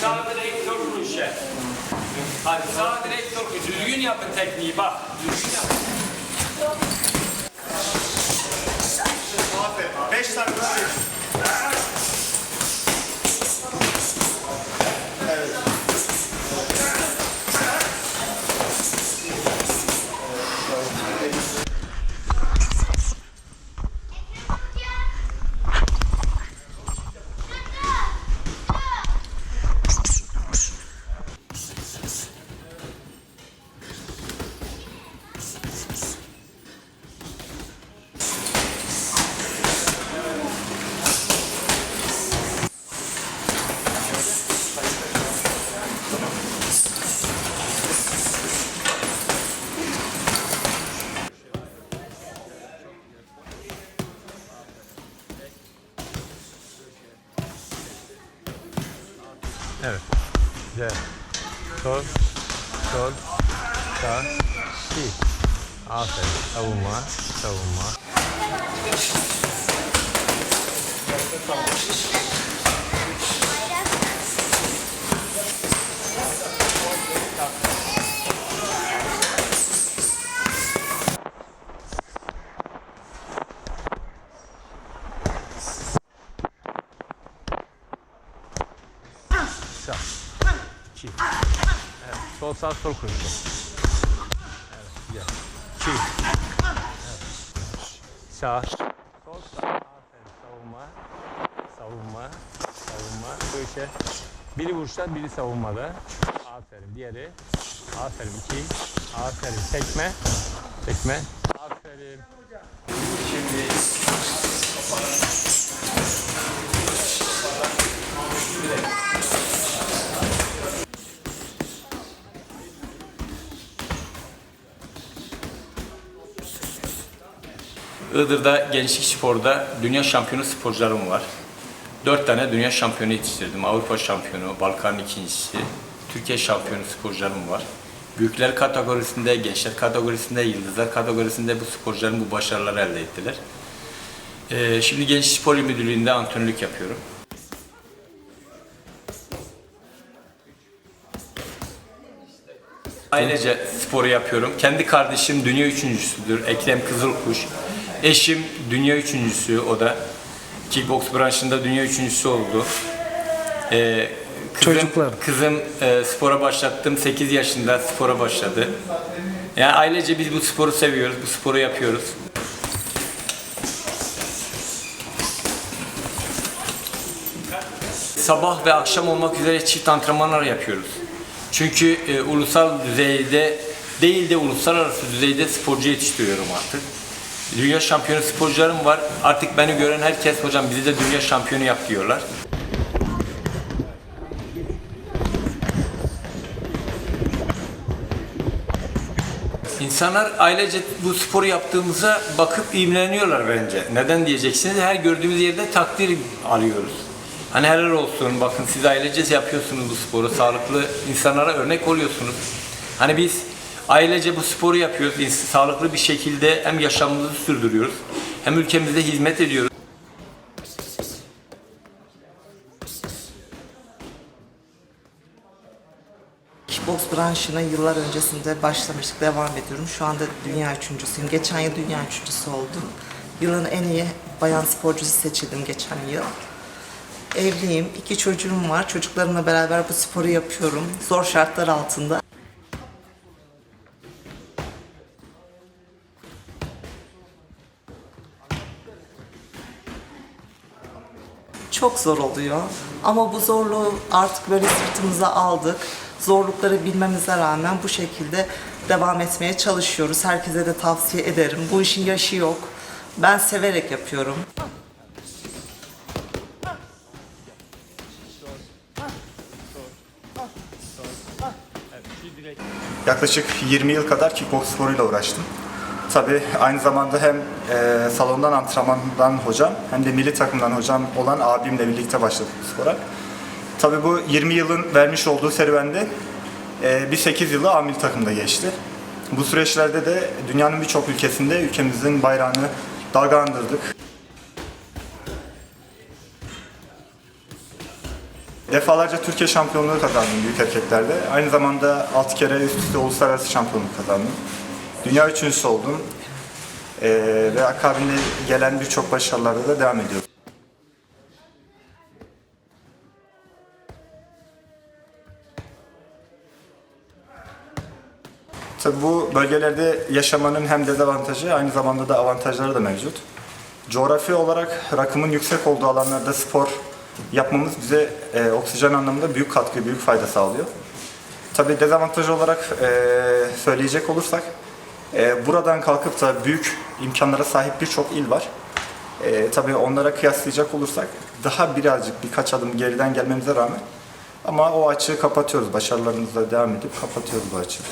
Sağ direkt sokun işe. Hadi sağ direkt sokun. Düzgün yapın tekniği bak. Düzgün yapın. Aferin. Beş dakika. Sol, sol, sağ, si. Aferin. Savunma, savunma. Sağ. İki. Evet. Sol sağ sol kuruş. Evet. Güzel. İki. Evet. Sağ. Sol sağ. Aferin. Savunma. Savunma. Savunma. Köşe. Biri vuruşta, biri savunmada. Aferin. Diğeri. Aferin. İki. Aferin. Tekme. Tekme. Aferin. Iğdır'da gençlik sporda dünya şampiyonu sporcularım var. Dört tane dünya şampiyonu yetiştirdim. Avrupa şampiyonu, Balkan ikincisi, Türkiye şampiyonu sporcularım var. Büyükler kategorisinde, gençler kategorisinde, yıldızlar kategorisinde bu sporcularım bu başarıları elde ettiler. Ee, şimdi Gençlik Spor Müdürlüğü'nde antrenörlük yapıyorum. Ailece sporu yapıyorum. Kendi kardeşim dünya üçüncüsüdür. Ekrem Kızılkuş. Eşim dünya üçüncüsü o da. Kickbox branşında dünya üçüncüsü oldu. Ee, kızım, Çocuklar. Kızım e, spora başlattım. 8 yaşında spora başladı. Yani ailece biz bu sporu seviyoruz. Bu sporu yapıyoruz. Sabah ve akşam olmak üzere çift antrenmanlar yapıyoruz. Çünkü e, ulusal düzeyde değil de uluslararası düzeyde sporcu yetiştiriyorum artık. Dünya şampiyonu sporcularım var. Artık beni gören herkes hocam bizi de dünya şampiyonu yap diyorlar. İnsanlar ailece bu sporu yaptığımıza bakıp imreniyorlar bence. Neden diyeceksiniz? Her gördüğümüz yerde takdir alıyoruz. Hani helal olsun bakın siz ailece yapıyorsunuz bu sporu. Sağlıklı insanlara örnek oluyorsunuz. Hani biz ailece bu sporu yapıyoruz. Sağlıklı bir şekilde hem yaşamımızı sürdürüyoruz hem ülkemize hizmet ediyoruz. Kickbox branşına yıllar öncesinde başlamıştık, devam ediyorum. Şu anda dünya üçüncüsüyüm. Geçen yıl dünya üçüncüsü oldum. Yılın en iyi bayan sporcusu seçildim geçen yıl. Evliyim, iki çocuğum var. Çocuklarımla beraber bu sporu yapıyorum. Zor şartlar altında. Çok zor oluyor. Ama bu zorluğu artık böyle sırtımıza aldık. Zorlukları bilmemize rağmen bu şekilde devam etmeye çalışıyoruz. Herkese de tavsiye ederim. Bu işin yaşı yok. Ben severek yapıyorum. Yaklaşık 20 yıl kadar kickbox sporuyla uğraştım. Tabii aynı zamanda hem e, salondan antrenmandan hocam hem de milli takımdan hocam olan abimle birlikte başladık spora. Tabii bu 20 yılın vermiş olduğu serüvende e, bir 8 yılı A milli takımda geçti. Bu süreçlerde de dünyanın birçok ülkesinde ülkemizin bayrağını dalgalandırdık. Defalarca Türkiye şampiyonluğu kazandım büyük erkeklerde. Aynı zamanda 6 kere üst üste uluslararası şampiyonluk kazandım. Dünya üçüncüsü oldum. Ee, ve akabinde gelen birçok başarılarda da devam ediyorum. Tabii bu bölgelerde yaşamanın hem dezavantajı aynı zamanda da avantajları da mevcut. Coğrafi olarak rakımın yüksek olduğu alanlarda spor yapmamız bize e, oksijen anlamında büyük katkı, büyük fayda sağlıyor. Tabii dezavantaj olarak e, söyleyecek olursak e, buradan kalkıp da büyük imkanlara sahip birçok il var. E, tabii onlara kıyaslayacak olursak daha birazcık birkaç adım geriden gelmemize rağmen ama o açığı kapatıyoruz. Başarılarımızla devam edip kapatıyoruz bu açığı.